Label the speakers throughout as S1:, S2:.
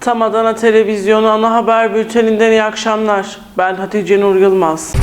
S1: Tam Adana Televizyonu ana haber bülteninden iyi akşamlar. Ben Hatice Nur Yılmaz.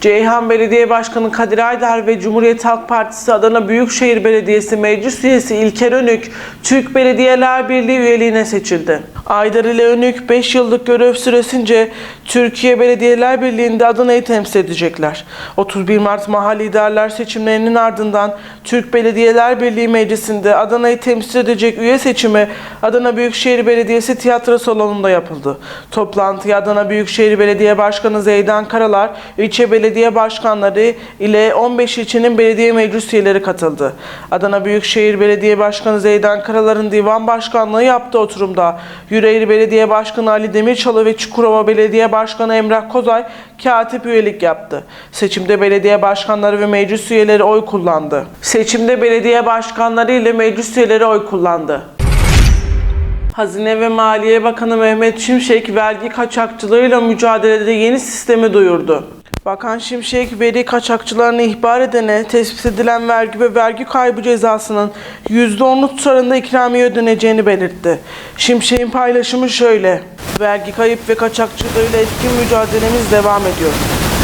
S1: Ceyhan Belediye Başkanı Kadir Aydar ve Cumhuriyet Halk Partisi Adana Büyükşehir Belediyesi Meclis Üyesi İlker Önük, Türk Belediyeler Birliği üyeliğine seçildi. Aydar ile Önük 5 yıllık görev süresince Türkiye Belediyeler Birliği'nde Adana'yı temsil edecekler. 31 Mart mahalli idareler seçimlerinin ardından Türk Belediyeler Birliği Meclisi'nde Adana'yı temsil edecek üye seçimi Adana Büyükşehir Belediyesi tiyatro salonunda yapıldı. Toplantıya Adana Büyükşehir Belediye Başkanı Zeydan Karalar, ilçe belediye başkanları ile 15 ilçenin belediye meclis üyeleri katıldı. Adana Büyükşehir Belediye Başkanı Zeydan Karalar'ın divan başkanlığı yaptığı oturumda Yüreğir Belediye Başkanı Ali Demirçalı ve Çukurova Belediye Başkanı Emrah Kozay katip üyelik yaptı. Seçimde belediye başkanları ve meclis üyeleri oy kullandı. Seçimde belediye başkanları ile meclis üyeleri oy kullandı. Hazine ve Maliye Bakanı Mehmet Şimşek vergi kaçakçılığıyla mücadelede yeni sistemi duyurdu. Bakan Şimşek veri kaçakçılarını ihbar edene tespit edilen vergi ve vergi kaybı cezasının %10'u tutarında ikramiye ödeneceğini belirtti. Şimşek'in paylaşımı şöyle. Vergi kayıp ve kaçakçılığıyla etkin mücadelemiz devam ediyor.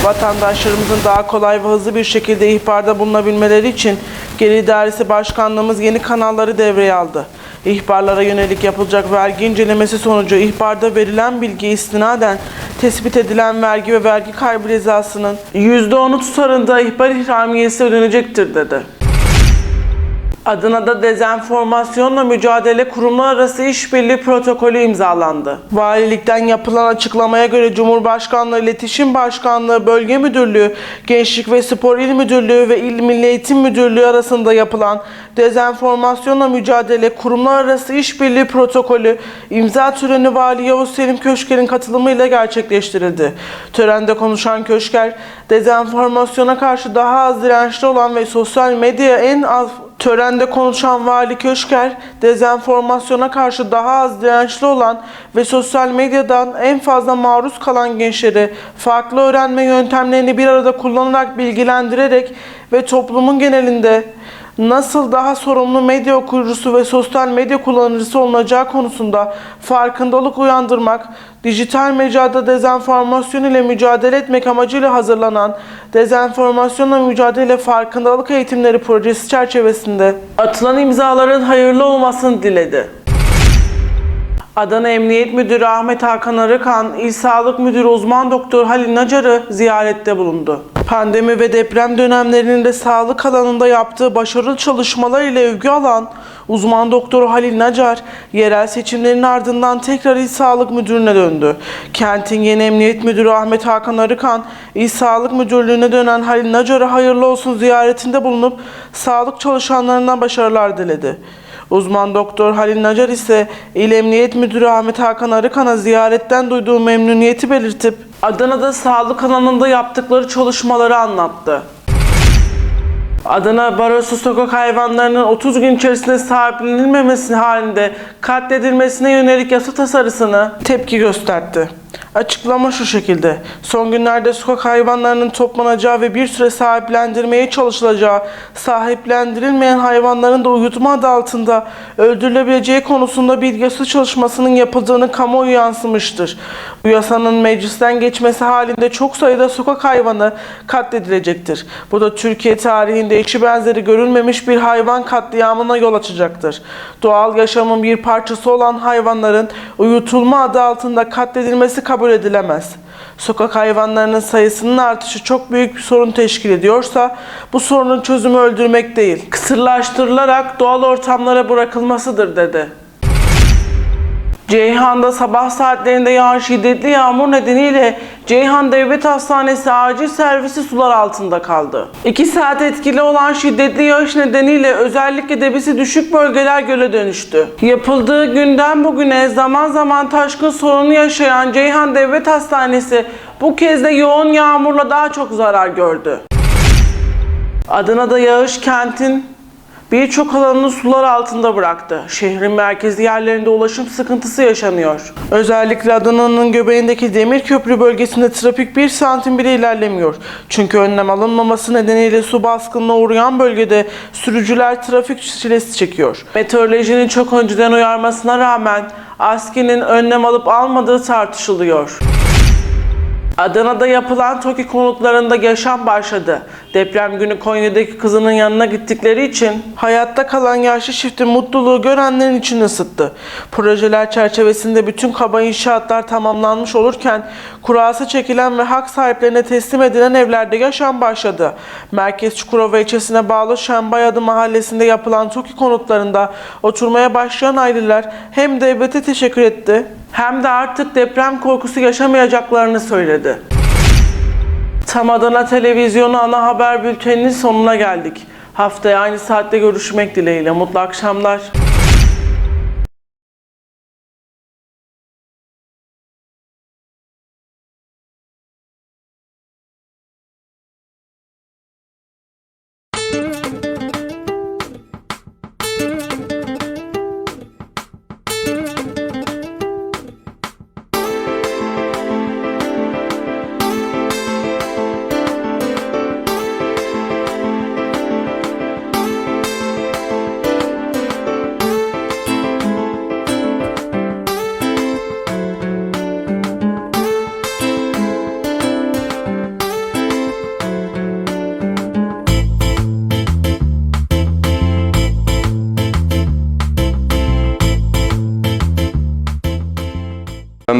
S1: Vatandaşlarımızın daha kolay ve hızlı bir şekilde ihbarda bulunabilmeleri için Gelir İdaresi Başkanlığımız yeni kanalları devreye aldı. İhbarlara yönelik yapılacak vergi incelemesi sonucu ihbarda verilen bilgiye istinaden tespit edilen vergi ve vergi kaybı cezasının %10'u tutarında ihbar ihramiyesi ödenecektir dedi. Adana'da dezenformasyonla mücadele kurumlar arası işbirliği protokolü imzalandı. Valilikten yapılan açıklamaya göre Cumhurbaşkanlığı İletişim Başkanlığı Bölge Müdürlüğü, Gençlik ve Spor İl Müdürlüğü ve İl Milli Eğitim Müdürlüğü arasında yapılan dezenformasyonla mücadele kurumlar arası işbirliği protokolü imza töreni Vali Yavuz Selim Köşker'in katılımıyla gerçekleştirildi. Törende konuşan Köşker, dezenformasyona karşı daha az dirençli olan ve sosyal medya en az Törende konuşan Vali Köşker, dezenformasyona karşı daha az dirençli olan ve sosyal medyadan en fazla maruz kalan gençleri farklı öğrenme yöntemlerini bir arada kullanarak bilgilendirerek ve toplumun genelinde nasıl daha sorumlu medya okuyucusu ve sosyal medya kullanıcısı olunacağı konusunda farkındalık uyandırmak, dijital mecrada dezenformasyon ile mücadele etmek amacıyla hazırlanan Dezenformasyonla Mücadele Farkındalık Eğitimleri Projesi çerçevesinde atılan imzaların hayırlı olmasını diledi. Adana Emniyet Müdürü Ahmet Hakan Arıkan, İl Sağlık Müdürü Uzman Doktor Halil Nacar'ı ziyarette bulundu. Pandemi ve deprem dönemlerinde sağlık alanında yaptığı başarılı çalışmalar ile övgü alan uzman doktor Halil Nacar, yerel seçimlerin ardından tekrar İl Sağlık Müdürlüğü'ne döndü. Kentin yeni Emniyet Müdürü Ahmet Hakan Arıkan, İl Sağlık Müdürlüğü'ne dönen Halil Nacar'a hayırlı olsun ziyaretinde bulunup sağlık çalışanlarına başarılar diledi. Uzman doktor Halil Nacar ise İl Emniyet Müdürü Ahmet Hakan Arıkan'a ziyaretten duyduğu memnuniyeti belirtip Adana'da sağlık alanında yaptıkları çalışmaları anlattı. Adana Barosu sokak hayvanlarının 30 gün içerisinde sahiplenilmemesi halinde katledilmesine yönelik yasa tasarısını tepki gösterdi. Açıklama şu şekilde. Son günlerde sokak hayvanlarının toplanacağı ve bir süre sahiplendirmeye çalışılacağı, sahiplendirilmeyen hayvanların da uyutma adı altında öldürülebileceği konusunda bir yasa çalışmasının yapıldığını kamuoyu yansımıştır. Bu yasanın meclisten geçmesi halinde çok sayıda sokak hayvanı katledilecektir. Bu da Türkiye tarihinde eşi benzeri görülmemiş bir hayvan katliamına yol açacaktır. Doğal yaşamın bir parçası olan hayvanların uyutulma adı altında katledilmesi kabul edilemez. Sokak hayvanlarının sayısının artışı çok büyük bir sorun teşkil ediyorsa bu sorunun çözümü öldürmek değil, kısırlaştırılarak doğal ortamlara bırakılmasıdır dedi. Ceyhan'da sabah saatlerinde yağan şiddetli yağmur nedeniyle Ceyhan Devlet Hastanesi acil servisi sular altında kaldı. 2 saat etkili olan şiddetli yağış nedeniyle özellikle debisi düşük bölgeler göle dönüştü. Yapıldığı günden bugüne zaman zaman taşkın sorunu yaşayan Ceyhan Devlet Hastanesi bu kez de yoğun yağmurla daha çok zarar gördü. Adana'da yağış kentin birçok alanını sular altında bıraktı. Şehrin merkezi yerlerinde ulaşım sıkıntısı yaşanıyor. Özellikle Adana'nın göbeğindeki demir köprü bölgesinde trafik bir santim bile ilerlemiyor. Çünkü önlem alınmaması nedeniyle su baskınına uğrayan bölgede sürücüler trafik çilesi çekiyor. Meteorolojinin çok önceden uyarmasına rağmen ASKİ'nin önlem alıp almadığı tartışılıyor. Adana'da yapılan TOKİ konutlarında yaşam başladı. Deprem günü Konya'daki kızının yanına gittikleri için hayatta kalan yaşlı çiftin mutluluğu görenlerin içini ısıttı. Projeler çerçevesinde bütün kaba inşaatlar tamamlanmış olurken kurası çekilen ve hak sahiplerine teslim edilen evlerde yaşam başladı. Merkez Çukurova ilçesine bağlı Şenbayadı mahallesinde yapılan TOKİ konutlarında oturmaya başlayan aileler hem devlete teşekkür etti hem de artık deprem korkusu yaşamayacaklarını söyledi. Tam Adana Televizyonu ana haber bülteninin sonuna geldik. Haftaya aynı saatte görüşmek dileğiyle. Mutlu akşamlar.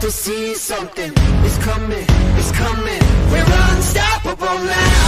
S2: To see something. It's coming, it's coming. We're unstoppable now.